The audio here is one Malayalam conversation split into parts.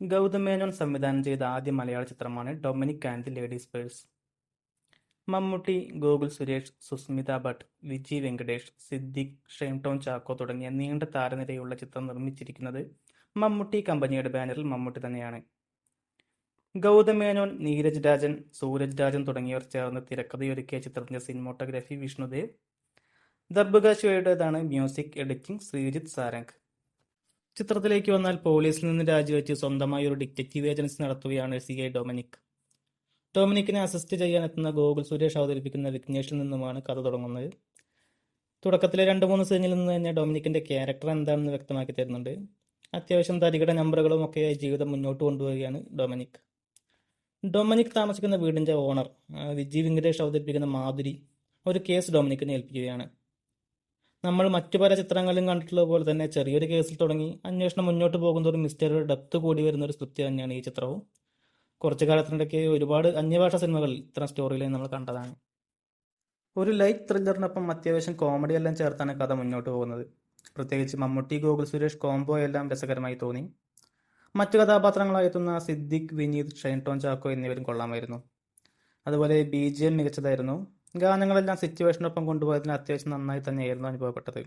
ഗൗതം മേനോൻ സംവിധാനം ചെയ്ത ആദ്യ മലയാള ചിത്രമാണ് Dominic and the Ladies Purse. Mammootty Gokul Suresh Susmitha Bhatt Viji Venkatesh Siddique Shine Tom Chacko തുടങ്ങിയ നീണ്ട താരനിരയുള്ള ചിത്രം നിർമ്മിച്ചിരിക്കുന്നത് മമ്മൂട്ടി കമ്പനിയുടെ ബാനറിൽ മമ്മൂട്ടി തന്നെയാണ്. ഗൗതം മേനോൻ നീരജ് രാജൻ സൂരജ് രാജൻ തുടങ്ങിയവർ ചേർന്ന് തിരക്കഥയൊരുക്കിയ ചിത്രത്തിന്റെ cinematography Vishnudev. Darbuka music editing Sreejith Sarang. ചിത്രത്തിലേക്ക് വന്നാൽ പോലീസിൽ നിന്ന് രാജിവെച്ച് സ്വന്തമായി ഒരു ഡിറ്റക്റ്റീവ് ഏജൻസി നടത്തുകയാണ് സി ഐ ഡൊമിനിക്. ഡൊമിനിക്കിനെ അസിസ്റ്റ് ചെയ്യാൻ എത്തുന്ന ഗോകുൽ സുരേഷ് അവതരിപ്പിക്കുന്ന വിഘ്നേഷിൽ നിന്നുമാണ് കഥ തുടങ്ങുന്നത്. തുടക്കത്തിലെ രണ്ട് മൂന്ന് സീനിൽ നിന്ന് തന്നെ ഡൊമിനിക്കിന്റെ ക്യാരക്ടർ എന്താണെന്ന് വ്യക്തമാക്കി തരുന്നുണ്ട്. അത്യാവശ്യം തരികിട നമ്പറുകളും ഒക്കെ ജീവിതം മുന്നോട്ട് കൊണ്ടുപോവുകയാണ് ഡൊമിനിക്. ഡൊമിനിക് താമസിക്കുന്ന വീടിന്റെ ഓണർ വിജി വെങ്കടേഷ് അവതരിപ്പിക്കുന്ന മാധുരി ഒരു കേസ് ഡൊമിനിക്കിനെ ഏൽപ്പിക്കുകയാണ്. നമ്മൾ മറ്റു പല ചിത്രങ്ങളിലും കണ്ടിട്ടുള്ളത് പോലെ തന്നെ ചെറിയൊരു കേസിൽ തുടങ്ങി അന്വേഷണം മുന്നോട്ട് പോകുന്നതോറും മിസ്റ്ററിയുടെ ഡെപ്ത് കൂടി വരുന്ന ഒരു സ്ക്രിപ്റ്റ് തന്നെയാണ് ഈ ചിത്രവും. കുറച്ചു കാലത്തിനിടയ്ക്ക് ഒരുപാട് അന്യഭാഷ സിനിമകളിൽ ഇത്തരം സ്റ്റോറി നമ്മൾ കണ്ടതാണ്. ഒരു ലൈറ്റ് ത്രില്ലറിനൊപ്പം അത്യാവശ്യം കോമഡി എല്ലാം ചേർത്താണ് കഥ മുന്നോട്ട് പോകുന്നത്. പ്രത്യേകിച്ച് മമ്മൂട്ടി ഗോകുൽ സുരേഷ് കോംബോ എല്ലാം രസകരമായി തോന്നി. മറ്റു കഥാപാത്രങ്ങളായി എത്തുന്ന സിദ്ദിഖ് വിനീത് ഷൈൻ ടോൺ ചാക്കോ എന്നിവരും കൊള്ളാമായിരുന്നു. അതുപോലെ ബി ജി എം മികച്ചതായിരുന്നു. ഗാനങ്ങളെല്ലാം സിറ്റുവേഷനൊപ്പം കൊണ്ടുപോയതിന് അത്യാവശ്യം നന്നായി തന്നെയായിരുന്നു അനുഭവപ്പെട്ടത്.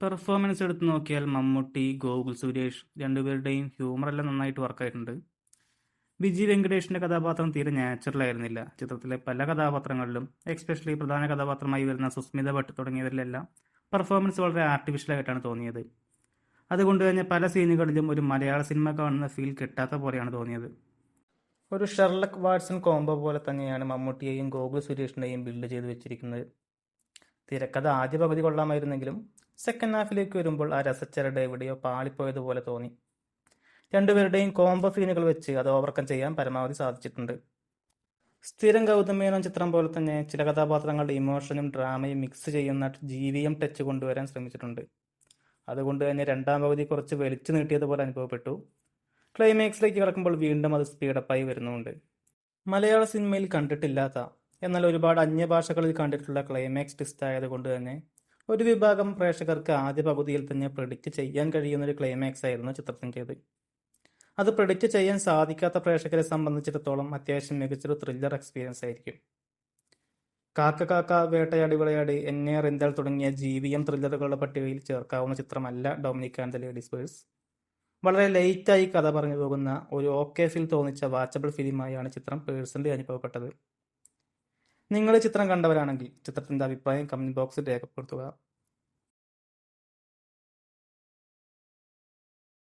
പെർഫോമൻസ് എടുത്ത് നോക്കിയാൽ മമ്മൂട്ടി ഗോകുൽ സുരേഷ് രണ്ടുപേരുടെയും ഹ്യൂമറെല്ലാം നന്നായിട്ട് വർക്കായിട്ടുണ്ട് വിജി വെങ്കടേഷിന്റെ കഥാപാത്രം തീരെ നാച്ചുറൽ ആയിരുന്നില്ല. ചിത്രത്തിലെ പല കഥാപാത്രങ്ങളിലും എക്സ്പെഷ്യലി പ്രധാന കഥാപാത്രമായി വരുന്ന സുസ്മിത ഭട്ട് തുടങ്ങിയവരിലെല്ലാം പെർഫോമൻസ് വളരെ ആർട്ടിഫിഷ്യലായിട്ടാണ് തോന്നിയത്. അതുകൊണ്ട് തന്നെ പല സീനുകളിലും ഒരു മലയാള സിനിമ കാണുന്ന ഫീൽ കിട്ടാത്ത പോലെയാണ് തോന്നിയത്. ഒരു ഷെർലക് വാട്സൺ കോംബോ പോലെ തന്നെയാണ് മമ്മൂട്ടിയെയും ഗോകുൽ സുരേഷിനെയും ബിൽഡ് ചെയ്ത് വെച്ചിരിക്കുന്നത്. തിരക്കഥ ആദ്യ പകുതി കൊള്ളാമായിരുന്നെങ്കിലും സെക്കൻഡ് ഹാഫിലേക്ക് വരുമ്പോൾ ആ രസച്ചരട് എവിടെയോ പാളിപ്പോയതുപോലെ തോന്നി. രണ്ടുപേരുടെയും കോംബോ സീനുകൾ വെച്ച് അത് ഓവർകം ചെയ്യാൻ പരമാവധി സാധിച്ചിട്ടുണ്ട്. സ്ഥിരം ഗൗതം മേനോൻ ചിത്രം പോലെ തന്നെ ചില കഥാപാത്രങ്ങളുടെ ഇമോഷനും ഡ്രാമയും മിക്സ് ചെയ്യുന്ന ജീവിയം ടച്ച് കൊണ്ടുവരാൻ ശ്രമിച്ചിട്ടുണ്ട്. അതുകൊണ്ട് തന്നെ രണ്ടാം പകുതി കുറച്ച് വലിച്ചു നീട്ടിയതുപോലെ അനുഭവപ്പെട്ടു. ക്ലൈമാക്സിലേക്ക് കിടക്കുമ്പോൾ വീണ്ടും അത് സ്പീഡപ്പായി വരുന്നുണ്ട്. മലയാള സിനിമയിൽ കണ്ടിട്ടില്ലാത്ത എന്നാൽ ഒരുപാട് അന്യഭാഷകളിൽ കണ്ടിട്ടുള്ള ക്ലൈമാക്സ് ട്വിസ്റ്റ് ആയതുകൊണ്ട് തന്നെ ഒരു വിഭാഗം പ്രേക്ഷകർക്ക് ആദ്യ പകുതിയിൽ തന്നെ പ്രഡിക്റ്റ് ചെയ്യാൻ കഴിയുന്ന ഒരു ക്ലൈമാക്സ് ആയിരുന്നു ചിത്രത്തിന്റേത് അത് പ്രഡിക്റ്റ് ചെയ്യാൻ സാധിക്കാത്ത പ്രേക്ഷകരെ സംബന്ധിച്ചിടത്തോളം അത്യാവശ്യം മികച്ചൊരു ത്രില്ലർ എക്സ്പീരിയൻസ് ആയിരിക്കും. കാക്ക കാക്ക വേട്ടയാടി വിളയാടി എന്നെ റിന്തൽ തുടങ്ങിയ ജീവിയം ത്രില്ലറുകളുടെ പട്ടികയിൽ ചേർക്കാവുന്ന ചിത്രമല്ല Dominic and the Ladies Purse വളരെ ലേറ്റായി കഥ പറഞ്ഞു പോകുന്ന ഒരു ഓക്കെ ഫീൽ തോന്നിച്ച വാച്ചബിൾ ഫിലിമായാണ് ചിത്രം പേഴ്സണലി അനുഭവപ്പെട്ടത്. നിങ്ങൾ ചിത്രം കണ്ടവരാണെങ്കിൽ ചിത്രത്തിന്റെ അഭിപ്രായം കമന്റ് ബോക്സിൽ രേഖപ്പെടുത്തുക.